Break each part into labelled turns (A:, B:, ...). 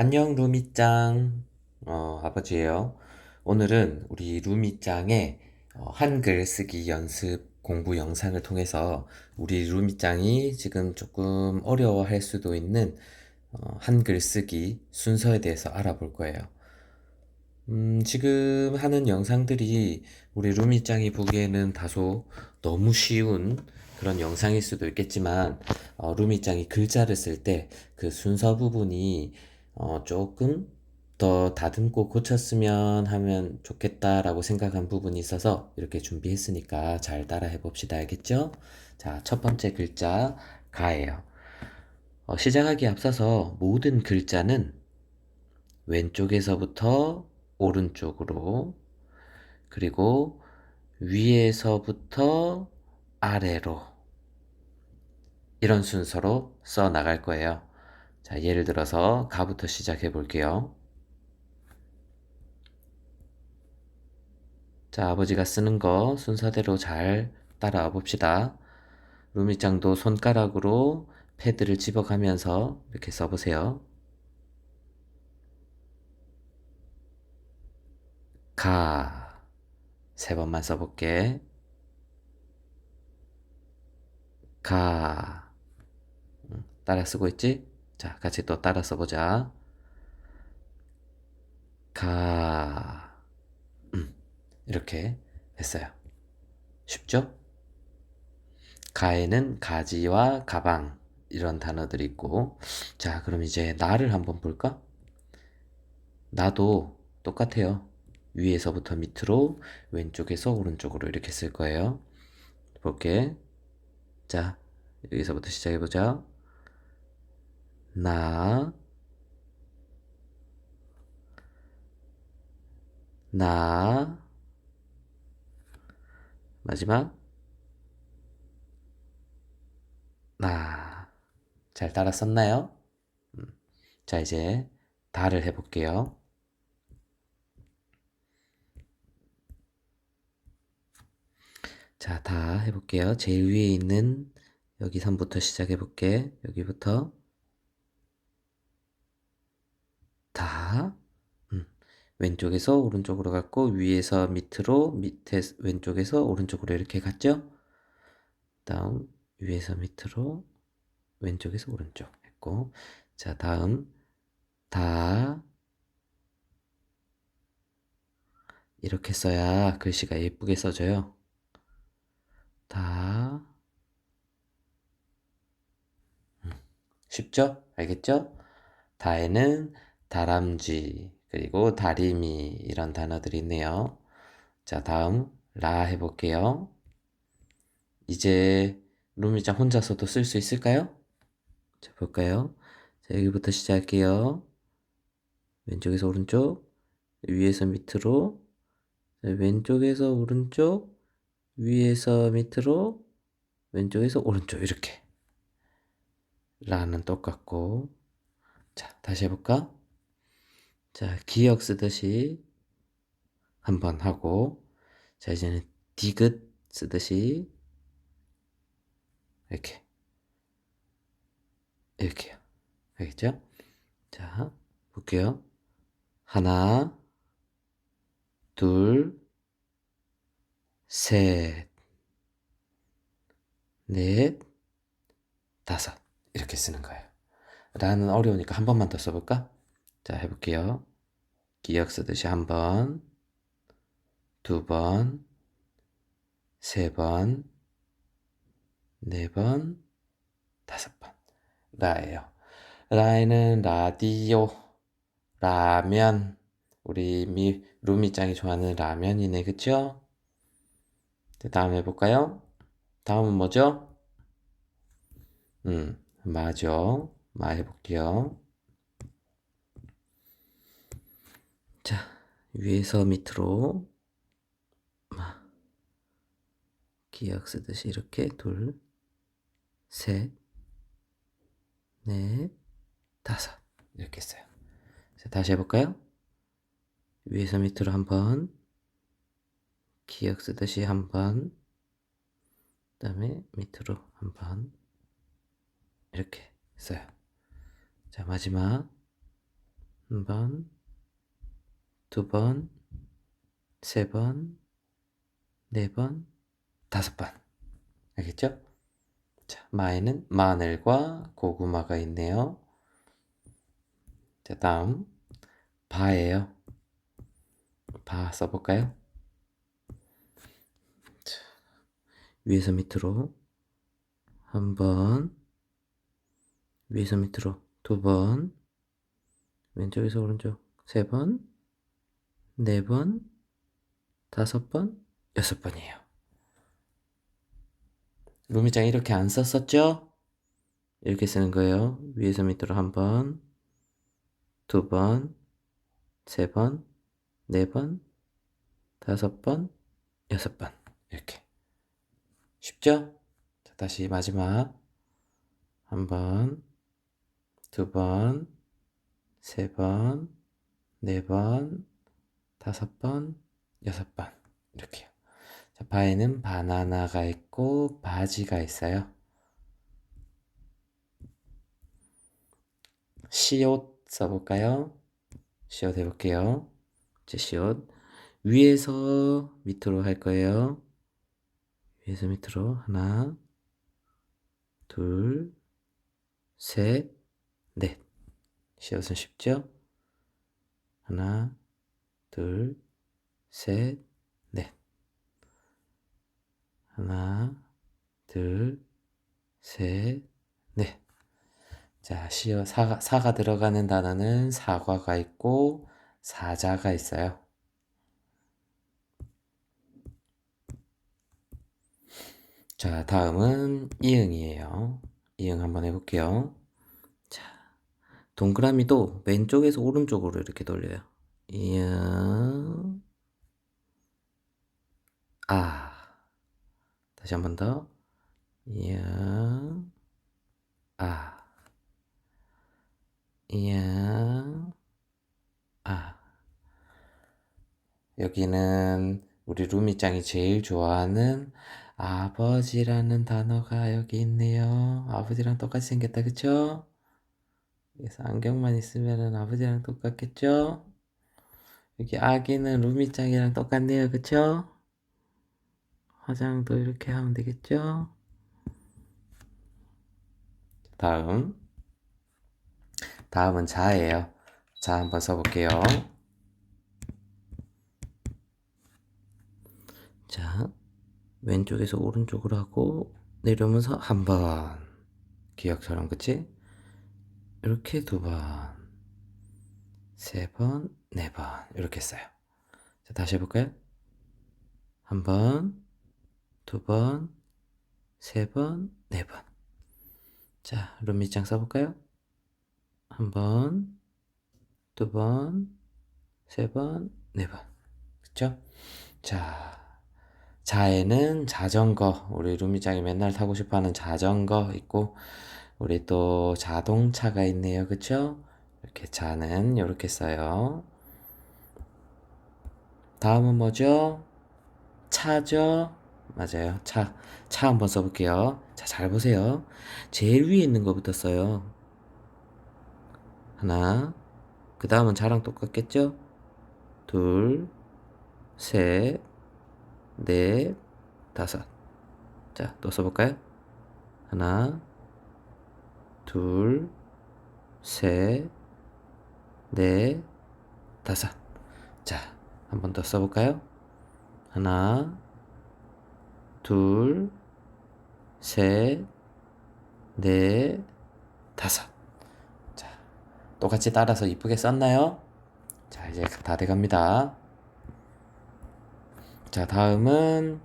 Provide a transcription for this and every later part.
A: 안녕, 루미짱. 어, 아버지예요. 오늘은 우리 루미짱의 어, 한글 쓰기 연습 공부 영상을 통해서 우리 루미짱이 지금 조금 어려워할 수도 있는 어, 한글 쓰기 순서에 대해서 알아볼 거예요. 음, 지금 하는 영상들이 우리 루미짱이 보기에는 다소 너무 쉬운 그런 영상일 수도 있겠지만, 어, 루미짱이 글자를 쓸 때 그 순서 부분이 어, 조금 더 다듬고 고쳤으면 하면 좋겠다라고 생각한 부분이 있어서 이렇게 준비했으니까 잘 따라해 봅시다. 알겠죠? 자, 첫 번째 글자, 가예요. 어, 시작하기 앞서서 모든 글자는 왼쪽에서부터 오른쪽으로, 그리고 위에서부터 아래로, 이런 순서로 써 나갈 거예요. 자, 예를 들어서 가부터 시작해 볼게요. 자, 아버지가 쓰는 거 순서대로 잘 따라와 봅시다. 루미짱도 손가락으로 패드를 집어가면서 이렇게 써보세요. 가. 세 번만 써볼게. 가. 응, 따라 쓰고 있지? 자, 같이 또 따라 써보자. 가. 음, 이렇게 했어요. 쉽죠? 가에는 가지와 가방 이런 단어들이 있고 자 그럼 이제 나를 한번 볼까? 나도 똑같아요. 위에서부터 밑으로 왼쪽에서 오른쪽으로 이렇게 쓸 거예요. 볼게. 자 여기서부터 시작해 보자. 나, 나, 마지막, 나. 잘 따라 썼나요? 음. 자, 이제 다를 해볼게요. 자, 다 해볼게요. 제일 위에 있는 여기 선부터 시작해볼게. 여기부터. 다. 음. 왼쪽에서 오른쪽으로 갔고, 위에서 밑으로, 밑에 왼쪽에서 오른쪽으로 이렇게 갔죠? 다음, 위에서 밑으로, 왼쪽에서 오른쪽 했고, 자, 다음, 다. 이렇게 써야 글씨가 예쁘게 써져요. 다. 음, 쉽죠? 알겠죠? 다에는 다람쥐, 그리고 다리미 이런 단어들이 있네요. 자, 다음 라 해볼게요. 이제 루미짱 혼자서도 쓸 수 있을까요? 자, 볼까요? 자, 여기부터 시작할게요. 왼쪽에서 오른쪽, 위에서 밑으로, 자, 왼쪽에서 오른쪽, 위에서 밑으로, 왼쪽에서 오른쪽 이렇게. 라는 똑같고 자 다시 해볼까? 자 기억 쓰듯이 한번 하고 자 이제는 디귿 쓰듯이 이렇게 이렇게요 알겠죠? 자 볼게요 하나 둘 셋, 넷, 다섯. 이렇게 쓰는 거예요. 라는 어려우니까 한 번만 더 써볼까? 자, 해볼게요. 기억 쓰듯이 한 번, 두 번, 세 번, 네 번, 다섯 번. 라예요. 라에는 라디오, 라면, 우리 미, 루미짱이 좋아하는 라면이네, 그쵸? 다음 해볼까요? 다음은 뭐죠? 음, 맞아. 마 해볼게요. 자, 위에서 밑으로 마. 기억 쓰듯이 이렇게 둘, 셋, 넷, 다섯 이렇게 써요. 자, 다시 해볼까요? 위에서 밑으로 한 번 기억 쓰듯이 한 번 그 다음에 밑으로 한 번 이렇게 써요. 자, 마지막 한 번, 두 번, 세 번, 네 번, 다섯 번. 알겠죠? 자, 마에는 마늘과 고구마가 있네요. 자, 다음 바예요. 바 써볼까요? 자, 위에서 밑으로 한 번, 위에서 밑으로 두 번, 왼쪽에서 오른쪽 세 번, 네 번, 다섯 번, 여섯 번이에요. 루미짱 이렇게 안 썼었죠? 이렇게 쓰는 거예요. 위에서 밑으로 한 번, 두 번, 세 번, 네 번, 다섯 번, 여섯 번. 이렇게. 쉽죠? 자, 다시 마지막. 한 번, 두 번, 세 번, 네 번, 다섯 번, 여섯 번. 이렇게요. 자, 바에는 바나나가 있고 바지가 있어요. 시옷 써볼까요? 시옷 해볼게요. 이제 시옷 위에서 밑으로 할 거예요. 위에서 밑으로 하나, 둘, 셋, 넷. 시옷은 쉽죠? 하나, 둘, 셋, 넷. 하나, 둘, 셋, 넷. 자, 시어 사가, 사가 들어가는 단어는 사과가 있고 사자가 있어요. 자, 다음은 이응이에요. 이응 한번 해볼게요. 자, 동그라미도 왼쪽에서 오른쪽으로 이렇게 돌려요. 이응, 아. 다시 한 번 더. 이응, 아. 이응, 아. 여기는 우리 루미짱이 제일 좋아하는 아버지라는 단어가 여기 있네요. 아버지랑 똑같이 생겼다, 그쵸? 그래서 안경만 있으면은 아버지랑 똑같겠죠? 여기 아기는 루미짱이랑 똑같네요, 그쵸? 화장도 이렇게 하면 되겠죠? 다음. 다음은 자예요. 자, 한번 써볼게요. 자, 왼쪽에서 오른쪽으로 하고 내려오면서 한 번. 기억처럼, 그치? 이렇게 두 번, 세 번, 네 번. 이렇게 써요. 자, 다시 해볼까요? 한 번, 두 번, 세 번, 네 번. 자, 룸미장 써볼까요? 한 번, 두 번, 세 번, 네 번. 그쵸? 자, 자에는 자전거, 우리 루미짱이 맨날 타고 싶어 하는 자전거 있고, 우리 또 자동차가 있네요. 그쵸? 이렇게 자는 이렇게 써요. 다음은 뭐죠? 차죠? 맞아요. 차. 차 한번 써볼게요. 자, 잘 보세요. 제일 위에 있는 거부터 써요. 하나. 그 다음은 자랑 똑같겠죠? 둘, 셋, 넷, 다섯. 자, 또 써볼까요? 하나, 둘, 셋, 넷, 다섯. 자, 한 번 더 써볼까요? 하나, 둘, 셋, 넷, 다섯. 자, 똑같이 따라서 이쁘게 썼나요? 자, 이제 다 돼갑니다. 자, 다음은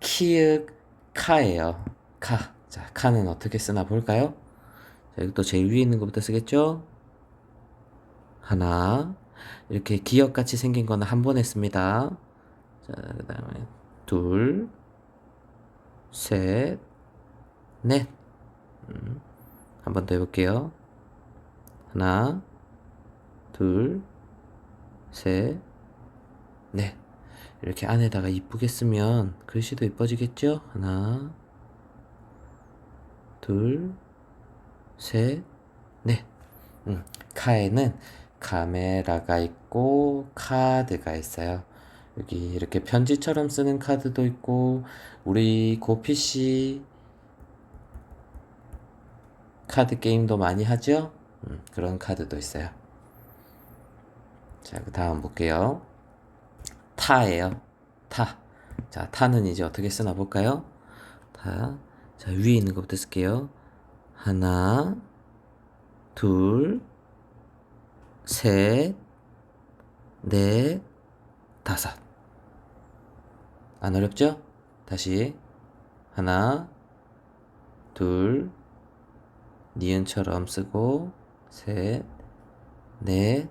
A: 키읔 카예요. 카. 자, 카는 어떻게 쓰나 볼까요? 자, 이것도 제일 위에 있는 것부터 쓰겠죠? 하나. 이렇게 기역같이 생긴 거는 한 번 했습니다. 자, 그 다음에 둘, 셋, 넷. 음, 한번 더 해볼게요. 하나, 둘, 셋, 넷. 이렇게 안에다가 이쁘게 쓰면 글씨도 이뻐지겠죠? 하나, 둘, 셋, 넷. 음, 카에는 카메라가 있고 카드가 있어요. 여기 이렇게 편지처럼 쓰는 카드도 있고 우리 고피 씨 카드 게임도 많이 하죠? 음, 그런 카드도 있어요. 자, 그 다음 볼게요. 타예요. 타. 자, 타는 이제 어떻게 쓰나 볼까요? 타. 자, 위에 있는 것부터 쓸게요. 하나, 둘, 셋, 넷, 다섯. 안 어렵죠? 다시. 하나, 둘, 니은처럼 쓰고, 셋, 넷,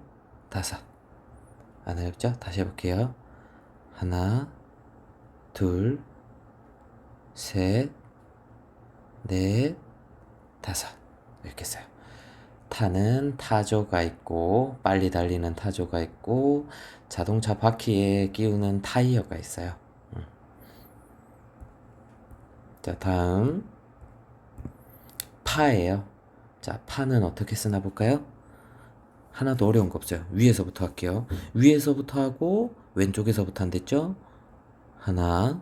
A: 다섯. 안 어렵죠? 다시 해볼게요. 하나, 둘, 셋, 넷, 다섯. 이렇게 써요. 타는 타조가 있고, 빨리 달리는 타조가 있고, 자동차 바퀴에 끼우는 타이어가 있어요. 음. 자, 다음. 파예요. 자, 파는 어떻게 쓰나 볼까요? 하나도 어려운 거 없어요. 위에서부터 할게요. 위에서부터 하고, 왼쪽에서부터 한댔죠? 하나,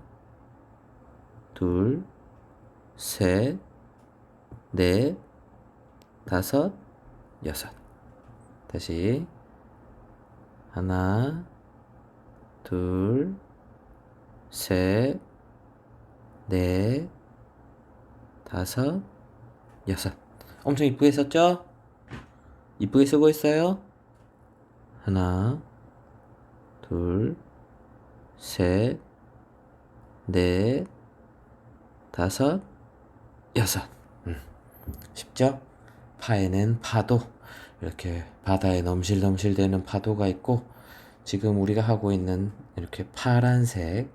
A: 둘, 셋, 넷, 다섯, 여섯. 다시. 하나, 둘, 셋, 넷, 다섯, 여섯. 엄청 이쁘게 썼죠? 이쁘게 쓰고 있어요? 하나, 둘, 셋, 넷, 다섯, 여섯. 음, 쉽죠? 파에는 파도, 이렇게 바다에 넘실넘실 되는 파도가 있고, 지금 우리가 하고 있는 이렇게 파란색,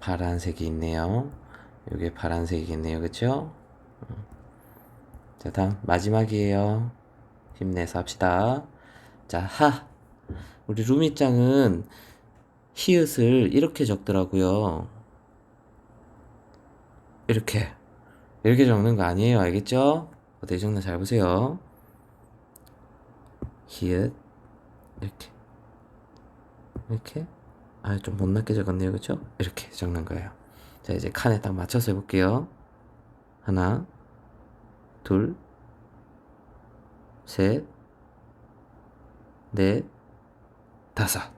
A: 파란색이 있네요. 여기 파란색이 있네요. 그쵸? 음. 자, 다음, 마지막이에요. 힘내서 합시다. 자, 하. 우리 루미짱은 히읗을 이렇게 적더라고요. 이렇게. 이렇게 적는 거 아니에요. 알겠죠? 어떻게 적나 잘 보세요. 히읗. 이렇게. 이렇게. 아, 좀 못났게 적었네요. 그쵸? 이렇게 적는 거예요. 자, 이제 칸에 딱 맞춰서 해볼게요. 하나, 둘, 셋, 넷, 다섯.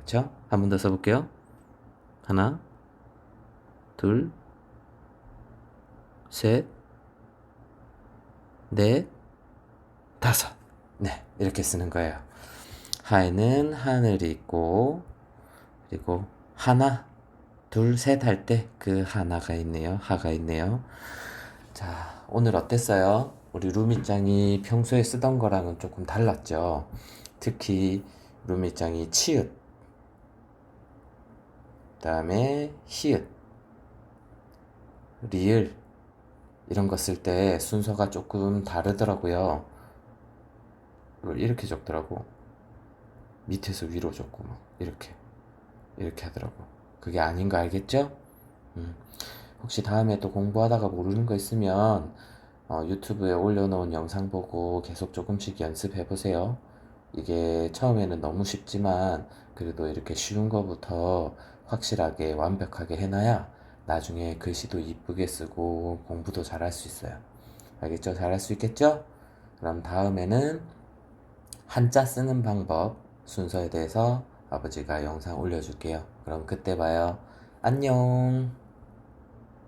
A: 그쵸? 한 번 더 써볼게요. 하나, 둘, 셋, 넷, 다섯. 네, 이렇게 쓰는 거예요. 하에는 하늘이 있고, 그리고 하나, 둘, 셋 할 때 그 하나가 있네요. 하가 있네요. 자, 오늘 어땠어요? 우리 루미짱이 평소에 쓰던 거랑은 조금 달랐죠? 특히 루미짱이 치읓, 그 다음에 히읗, 리을 이런 거 쓸 때 순서가 조금 다르더라고요. 이걸 이렇게 적더라고. 밑에서 위로 적고 막 이렇게 이렇게 하더라고. 그게 아닌 거 알겠죠? 음. 혹시 다음에 또 공부하다가 모르는 거 있으면 어, 유튜브에 올려놓은 영상 보고 계속 조금씩 연습해 보세요. 이게 처음에는 너무 쉽지만 그래도 이렇게 쉬운 거부터 확실하게 완벽하게 해놔야 나중에 글씨도 이쁘게 쓰고 공부도 잘할 수 있어요. 알겠죠? 잘할 수 있겠죠? 그럼 다음에는 한자 쓰는 방법 순서에 대해서 아버지가 영상 올려줄게요. 그럼 그때 봐요. 안녕.